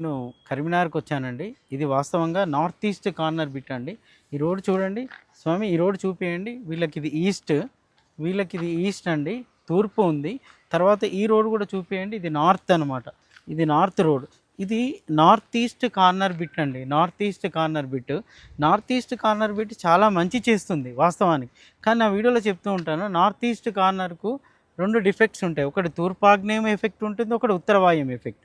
నేను కరీంనగర్కి వచ్చానండి. ఇది వాస్తవంగా నార్త్ ఈస్ట్ కార్నర్ బిట్ అండి. ఈ రోడ్ చూడండి. స్వామి ఈ రోడ్ చూపించండి వీళ్ళకి ఇది ఈస్ట్. వీళ్ళకి ఇది ఈస్ట్ అండి. తూర్పు ఉంది. తర్వాత ఈ రోడ్ కూడా చూపించండి ఇది నార్త్ అనమాట ఇది నార్త్ రోడ్. ఇది నార్త్ ఈస్ట్ కార్నర్ బిట్ అండి. North east corner bit. North east corner bit చాలా మంచి చేస్తుంది వాస్తవానికి. కానీ నా వీడియోలో చెప్తూ ఉంటాను. నార్త్ ఈస్ట్ కార్నర్కు రెండు డిఫెక్ట్స్ ఉంటాయి. ఒకటి తూర్పాగ్నేయం ఎఫెక్ట్ ఉంటుంది ఒకటి ఉత్తరవాయం ఎఫెక్ట్.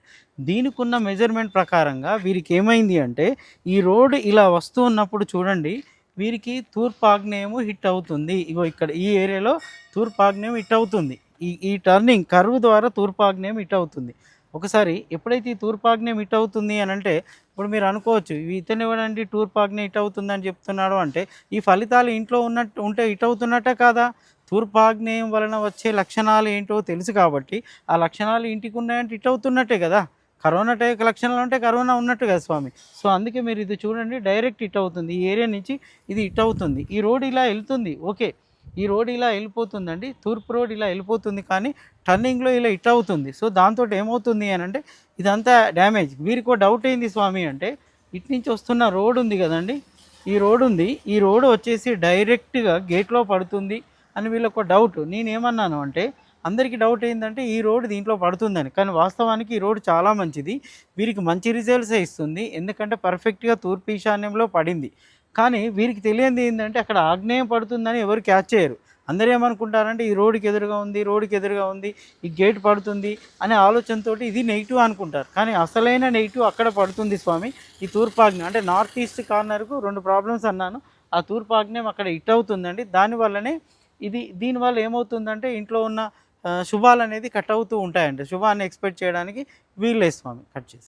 దీనికి ఉన్న మెజర్మెంట్ ప్రకారంగా వీరికి ఏమైంది అంటే ఈ రోడ్ ఇలా వస్తూ ఉన్నప్పుడు చూడండి వీరికి తూర్పాగ్నేయము హిట్ అవుతుంది. ఇగో ఇక్కడ ఈ ఏరియాలో తూర్పాగ్నేయం హిట్ అవుతుంది. ఈ ఈ టర్నింగ్ కర్వ్ ద్వారా తూర్పాగ్నేయం హిట్ అవుతుంది. ఒకసారి ఎప్పుడైతే ఈ తూర్పాగ్నేయం హిట్ అవుతుంది అని అంటే ఇప్పుడు మీరు అనుకోవచ్చు ఇతను ఎవడండి? తూర్పాగ్నేయం హిట్ అవుతుందని చెప్తున్నాడు అంటే ఈ ఫలితాలు ఇంట్లో ఉన్నట్టు ఉంటే హిట్ అవుతున్నట్టే కాదా? తూర్పాగ్నేయం వలన వచ్చే లక్షణాలు ఏంటో తెలుసు కాబట్టి ఆ లక్షణాలు ఇంటికి ఉన్నాయంటే ఇట్ అవుతున్నట్టే కదా. కరోనా టైప్ లక్షణాలు అంటే కరోనా ఉన్నట్టు కదా స్వామి. సో అందుకే మీరు ఇది చూడండి డైరెక్ట్ హిట్ అవుతుంది ఈ ఏరియా నుంచి ఇది ఇట్ అవుతుంది ఈ రోడ్ ఇలా వెళ్తుంది. ఓకే. ఈ రోడ్ ఇలా వెళ్ళిపోతుందండి. తూర్పు రోడ్ ఇలా వెళ్ళిపోతుంది కానీ టర్నింగ్లో ఇలా ఇట్ అవుతుంది సో దాంతో ఏమవుతుంది అని అంటే ఇదంతా డ్యామేజ్. వీరికి ఒక డౌట్ ఏంది స్వామి అంటే ఇటు నుంచి వస్తున్న రోడ్ ఉంది కదండి. ఈ రోడ్ ఉంది. ఈ రోడ్ వచ్చేసి డైరెక్ట్గా గేట్లో పడుతుంది. అని వీళ్ళకు డౌట్ నేనేమన్నాను అంటే అందరికీ డౌట్ ఏంటంటే ఈ రోడ్ దీంట్లో పడుతుందని. కానీ వాస్తవానికి ఈ రోడ్ చాలా మంచిది. వీరికి మంచి రిజల్ట్సే ఇస్తుంది. ఎందుకంటే పర్ఫెక్ట్గా తూర్పు ఈశాన్యంలో పడింది. కానీ వీరికి తెలియంది ఏంటంటే అక్కడ ఆగ్నేయం పడుతుందని ఎవరు క్యాచ్ చేయరు. అందరూ ఏమనుకుంటారంటే ఈ రోడ్డుకి ఎదురుగా ఉంది రోడ్డుకి ఎదురుగా ఉంది ఈ గేట్ పడుతుంది అనే ఆలోచనతో ఇది నెగిటివ్ అనుకుంటారు. కానీ అసలైన నెగిటివ్ అక్కడ పడుతుంది స్వామి ఈ తూర్పాగ్నేయం అంటే నార్త్ ఈస్ట్ కార్నర్కు రెండు ప్రాబ్లమ్స్ అన్నాను. ఆ తూర్పాగ్నేయం అక్కడ హిట్ అవుతుందండి. దానివల్లనే ఇది దీనివల్ల ఏమవుతుందంటే ఇంట్లో ఉన్న శుభాలు అనేది కట్ అవుతూ ఉంటాయండి శుభాన్ని ఎక్స్పెక్ట్ చేయడానికి వీల్లేదు స్వామి కట్ చేసి.